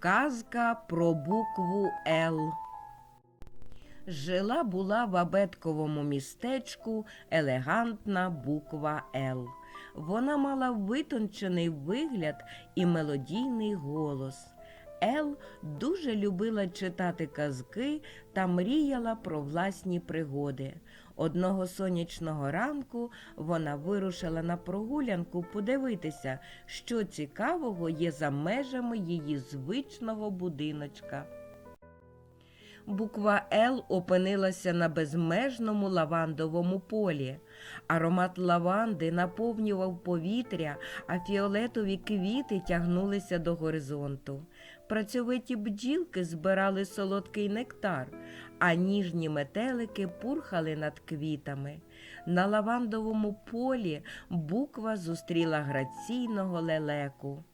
Казка про букву Л. Жила була в абетковому містечку елегантна буква Л. Вона мала витончений вигляд і мелодійний голос. Ел дуже любила читати казки та мріяла про власні пригоди. Одного сонячного ранку вона вирушила на прогулянку подивитися, що цікавого є за межами її звичного будиночка. Буква Л опинилася на безмежному лавандовому полі. Аромат лаванди наповнював повітря, а фіолетові квіти тягнулися до горизонту. Працьовиті бджілки збирали солодкий нектар, а ніжні метелики пурхали над квітами. На лавандовому полі буква зустріла граційного лелеку.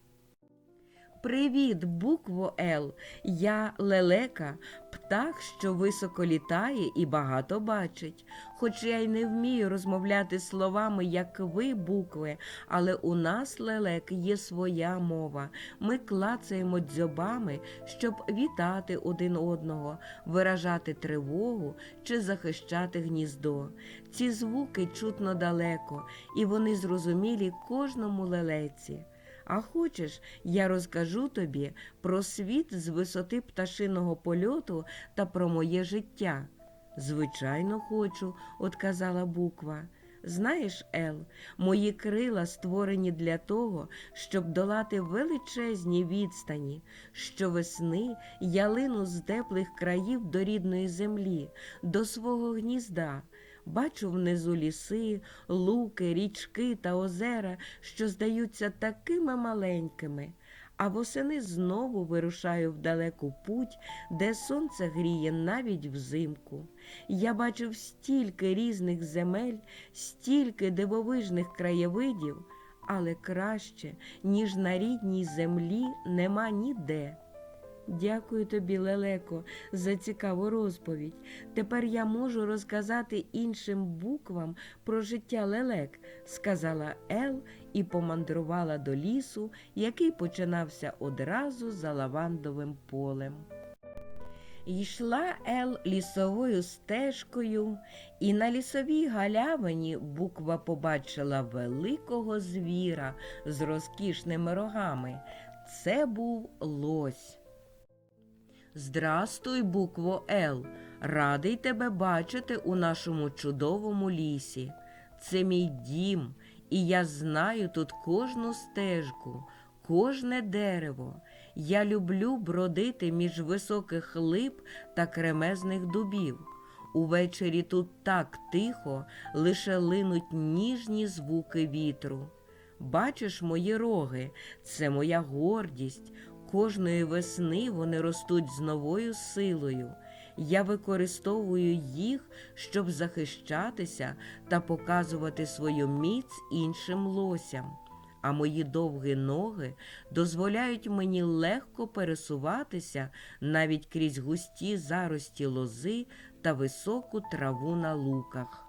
Привіт, букво Л. Я лелека, птах, що високо літає і багато бачить. Хоч я й не вмію розмовляти словами, як ви, букви, але у нас, лелек, є своя мова. Ми клацаємо дзьобами, щоб вітати один одного, виражати тривогу чи захищати гніздо. Ці звуки чутно далеко, і вони зрозумілі кожному лелеці. А хочеш, я розкажу тобі про світ з висоти пташиного польоту та про моє життя. Звичайно, хочу, отказала буква. Знаєш, Ел, мої крила створені для того, щоб долати величезні відстані. Щовесни я лину з теплих країв до рідної землі, до свого гнізда. Бачу внизу ліси, луки, річки та озера, що здаються такими маленькими. А восени знову вирушаю в далеку путь, де сонце гріє навіть взимку. Я бачив стільки різних земель, стільки дивовижних краєвидів, але краще, ніж на рідній землі, нема ніде. Дякую тобі, Лелеко, за цікаву розповідь. Тепер я можу розказати іншим буквам про життя лелек, сказала Ел і помандрувала до лісу, який починався одразу за лавандовим полем. Йшла Ел лісовою стежкою, і на лісовій галявині буква побачила великого звіра з розкішними рогами. Це був лось. Здрастуй, букво Л. Радий тебе бачити у нашому чудовому лісі. Це мій дім, і я знаю тут кожну стежку, кожне дерево. Я люблю бродити між високих лип та кремезних дубів. Увечері тут так тихо, лише линуть ніжні звуки вітру. Бачиш мої роги, це моя гордість. Кожної весни вони ростуть з новою силою. Я використовую їх, щоб захищатися та показувати свою міць іншим лосям. А мої довгі ноги дозволяють мені легко пересуватися навіть крізь густі зарості лози та високу траву на луках.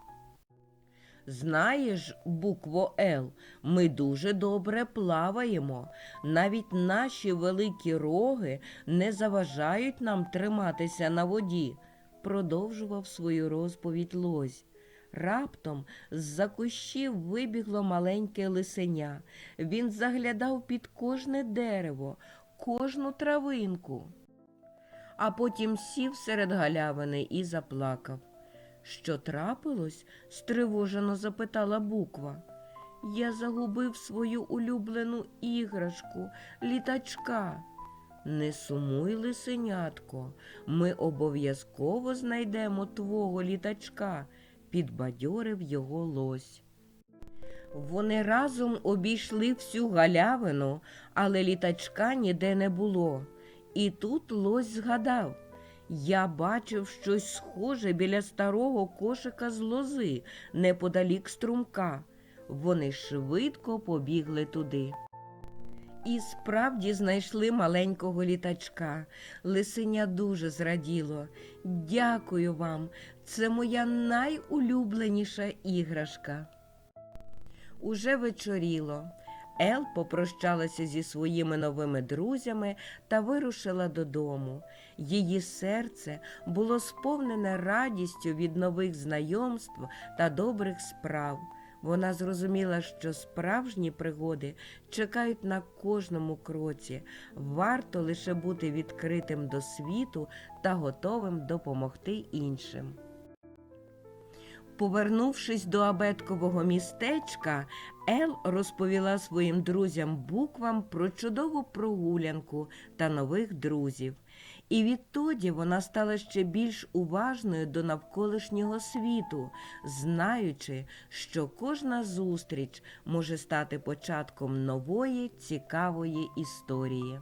Знаєш, букво Л, ми дуже добре плаваємо. Навіть наші великі роги не заважають нам триматися на воді, продовжував свою розповідь лось. Раптом з-за кущів вибігло маленьке лисеня. Він заглядав під кожне дерево, кожну травинку, а потім сів серед галявини і заплакав. Що трапилось? стривожено запитала буква. Я загубив свою улюблену іграшку, літачка. Не сумуй, лисенятко, ми обов'язково знайдемо твого літачка, підбадьорив його лось. Вони разом обійшли всю галявину, але літачка ніде не було. І тут лось згадав. Я бачив щось схоже біля старого кошика з лози неподалік струмка. Вони швидко побігли туди. І справді знайшли маленького літачка. Лисеня дуже зраділо. Дякую вам, це моя найулюбленіша іграшка. Уже вечоріло. Ел попрощалася зі своїми новими друзями та вирушила додому. Її серце було сповнене радістю від нових знайомств та добрих справ. Вона зрозуміла, що справжні пригоди чекають на кожному кроці. Варто лише бути відкритим до світу та готовим допомогти іншим. Повернувшись до абеткового містечка, Ел розповіла своїм друзям буквам про чудову прогулянку та нових друзів. І відтоді вона стала ще більш уважною до навколишнього світу, знаючи, що кожна зустріч може стати початком нової цікавої історії.